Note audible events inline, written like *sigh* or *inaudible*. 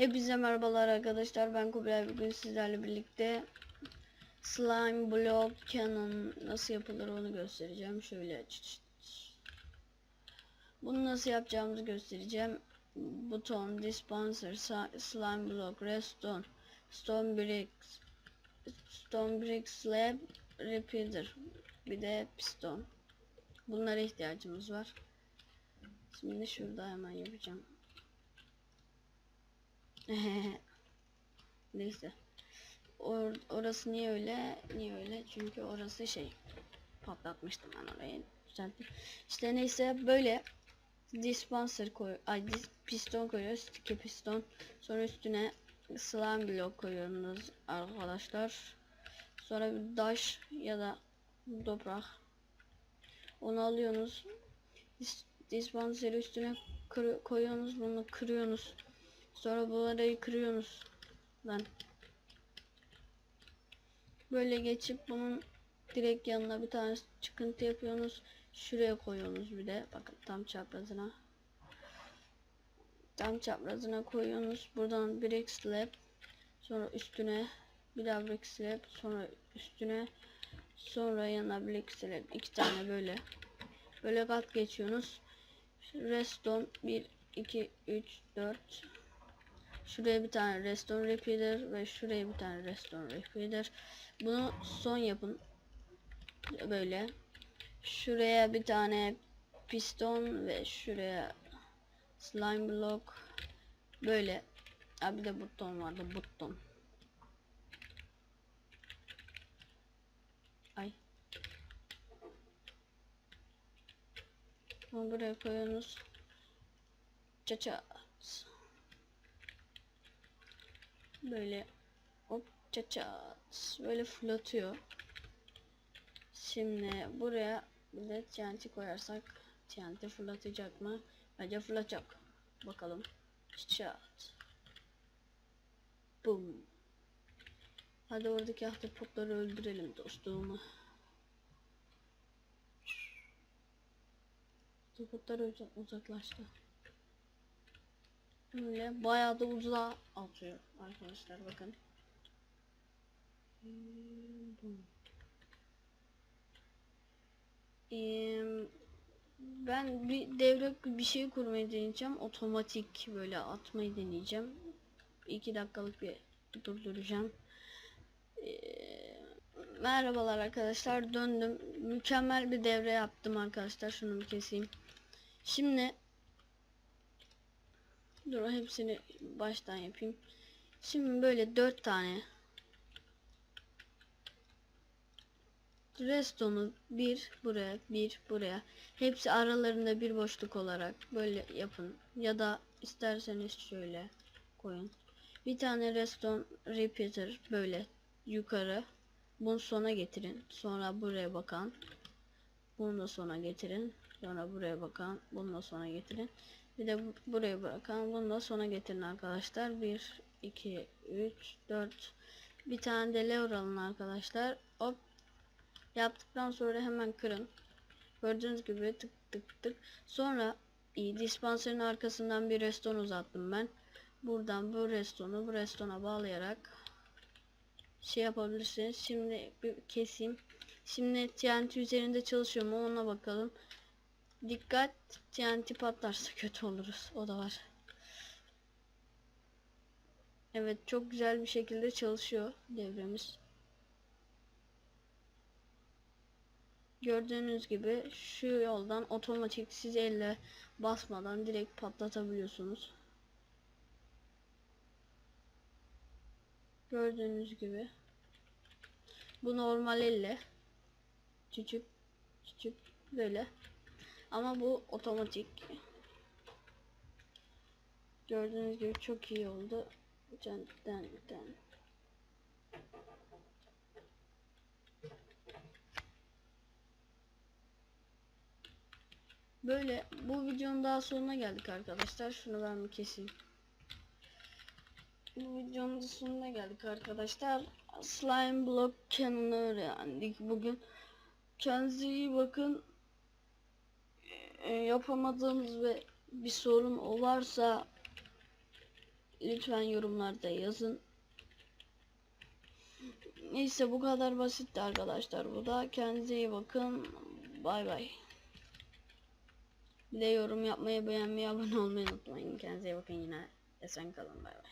Hepinize merhabalar arkadaşlar. Ben Kubilay. Bugün sizlerle birlikte slime block cannon nasıl yapılır onu göstereceğim. Şöyle bunu nasıl yapacağımızı göstereceğim. Buton, dispenser, slime block, redstone, stone bricks, stone brick slab, repeater, bir de piston. Bunlara ihtiyacımız var. Şimdi şurada hemen yapacağım. *laughs* Neyse. Or orası niye öyle? Niye öyle? Çünkü orası şey patlatmıştım ben orayı. Düzelttim. İşte neyse böyle dispenser koy ay dis piston koyuyoruz. iki piston. Sonra üstüne slime block koyuyoruz arkadaşlar. Sonra bir daş ya da toprak. Onu alıyorsunuz. Dis dispenseri üstüne koyuyorsunuz. Bunu kırıyorsunuz. Sonra bu arayı kırıyorsunuz. Lan. Böyle geçip bunun direkt yanına bir tane çıkıntı yapıyorsunuz. Şuraya koyuyorsunuz bir de. Bakın tam çaprazına. Tam çaprazına koyuyorsunuz. Buradan brick slab. Sonra üstüne bir daha brick slab. Sonra üstüne sonra yanına brick slab. iki tane böyle. Böyle kat geçiyorsunuz. Redstone 1 2 3 4 Şuraya bir tane redstone repeater ve şuraya bir tane redstone repeater. Bunu son yapın. Böyle. Şuraya bir tane piston ve şuraya slime block. Böyle. Abi bir de buton vardı buton. Ay. Bunu buraya koyuyorsunuz. Çaça. Böyle hop çaçat böyle fırlatıyor. Şimdi buraya bir de TNT koyarsak TNT fırlatacak mı? Bence fırlatacak. Bakalım. Çat. Boom. Hadi oradaki ahtapotları öldürelim dostum. Ahtapotlar uza- uzaklaştı. Böyle bayağı da uzağa atıyor arkadaşlar bakın. Ben bir devre bir şey kurmayı deneyeceğim. Otomatik böyle atmayı deneyeceğim. 2 dakikalık bir durduracağım. Merhabalar arkadaşlar döndüm. Mükemmel bir devre yaptım arkadaşlar. Şunu bir keseyim. Şimdi Dur hepsini baştan yapayım. Şimdi böyle dört tane Redstone'u bir buraya bir buraya hepsi aralarında bir boşluk olarak böyle yapın ya da isterseniz şöyle koyun. Bir tane redstone repeater böyle yukarı bunu sona getirin. Sonra buraya bakan bunu da sona getirin. Sonra buraya bakan bunu da sona getirin. Bir de bu- buraya bırakalım. Bunu da sona getirin arkadaşlar. 1, 2, 3, 4. Bir tane de lever alın arkadaşlar. Hop. Yaptıktan sonra hemen kırın. Gördüğünüz gibi tık tık tık. Sonra iyi dispenserin arkasından bir reston uzattım ben. Buradan bu restonu bu restona bağlayarak şey yapabilirsiniz. Şimdi bir keseyim. Şimdi TNT üzerinde çalışıyor mu ona bakalım. Dikkat TNT patlarsa kötü oluruz. O da var. Evet çok güzel bir şekilde çalışıyor devremiz. Gördüğünüz gibi şu yoldan otomatik siz elle basmadan direkt patlatabiliyorsunuz. Gördüğünüz gibi. Bu normal elle. Küçük küçük böyle. Ama bu otomatik. Gördüğünüz gibi çok iyi oldu. Den, den. Böyle bu videonun daha sonuna geldik arkadaşlar. Şunu ben bir keseyim. Bu videonun sonuna geldik arkadaşlar. Slime block cannon'ı öğrendik bugün. Kendinize iyi bakın e, yapamadığımız ve bir sorun o varsa lütfen yorumlarda yazın. Neyse bu kadar basitti arkadaşlar bu da. Kendinize iyi bakın. Bay bay. Bir de yorum yapmayı, beğenmeyi, abone olmayı unutmayın. Kendinize iyi bakın yine. Esen kalın bay bay.